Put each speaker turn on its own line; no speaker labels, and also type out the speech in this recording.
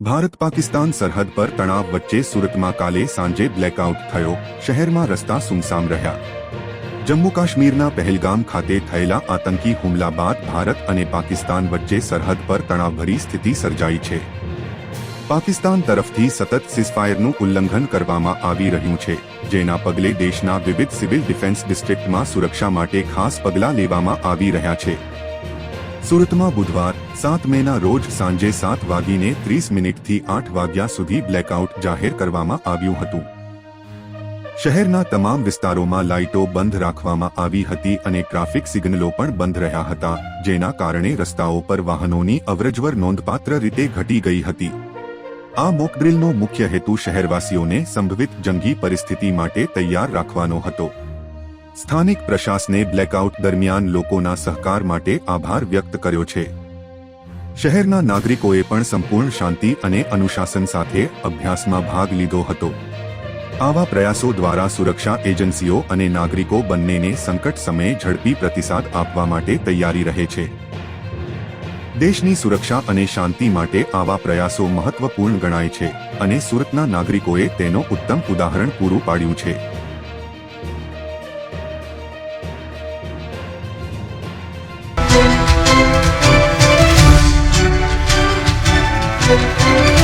ભારત પાકિસ્તાન સરહદ પર તણાવ વચ્ચે સુરતમાં કાલે સાંજે બ્લેકઆઉટ થયો. શહેરમાં રસ્તા સુમસામ રહ્યા. જમ્મુ કાશ્મીરના પહેલગામ ખાતે થયેલા આતંકી હુમલા બાદ ભારત અને પાકિસ્તાન વચ્ચે સરહદ પર તણાવભરી સ્થિતિ સર્જાઈ છે. પાકિસ્તાન તરફથી સતત સિઝફાયરનું ઉલ્લંઘન કરવામાં આવી રહ્યું છે, જેના પગલે દેશના વિવિધ સિવિલ ડિફેન્સ ડિસ્ટ્રિક્ટમાં સુરક્ષા માટે ખાસ પગલાં લેવામાં આવી રહ્યા છે. સુરતમાં બુધવાર, સાત મેના રોજ સાંજે સાત વાગીને ત્રીસ મિનિટથી આઠ વાગ્યા સુધી બ્લેકઆઉટ જાહેર કરવામાં આવ્યું હતું. શહેરના તમામ વિસ્તારોમાં લાઇટો બંધ રાખવામાં આવી હતી અને ટ્રાફિક સિગ્નલો પણ બંધ રહ્યા હતા, જેના કારણે રસ્તાઓ પર વાહનોની અવરજવર નોંધપાત્ર રીતે ઘટી ગઈ હતી. આ મોકડ્રીલનો મુખ્ય હેતુ શહેરવાસીઓને સંભવિત જંગી પરિસ્થિતિ માટે તૈયાર રાખવાનો હતો. સ્થાનિક પ્રશાસને બ્લેકઆઉટ દરમિયાન લોકોના સહકાર માટે આભાર વ્યક્ત કર્યો છે. શહેરના નાગરિકોએ પણ સંપૂર્ણ શાંતિ અને અનુશાસન સાથે અભ્યાસમાં ભાગ લીધો હતો. આવા પ્રયાસો દ્વારા સુરક્ષા એજન્સીઓ અને નાગરિકો બંનેને સંકટ સમયે ઝડપી પ્રતિસાદ આપવા માટે તૈયારી રહે છે. દેશની સુરક્ષા અને શાંતિ માટે આવા પ્રયાસો મહત્વપૂર્ણ ગણાય છે અને સુરતના નાગરિકોએ તેનો ઉત્તમ ઉદાહરણ પૂરું પાડ્યું છે. Música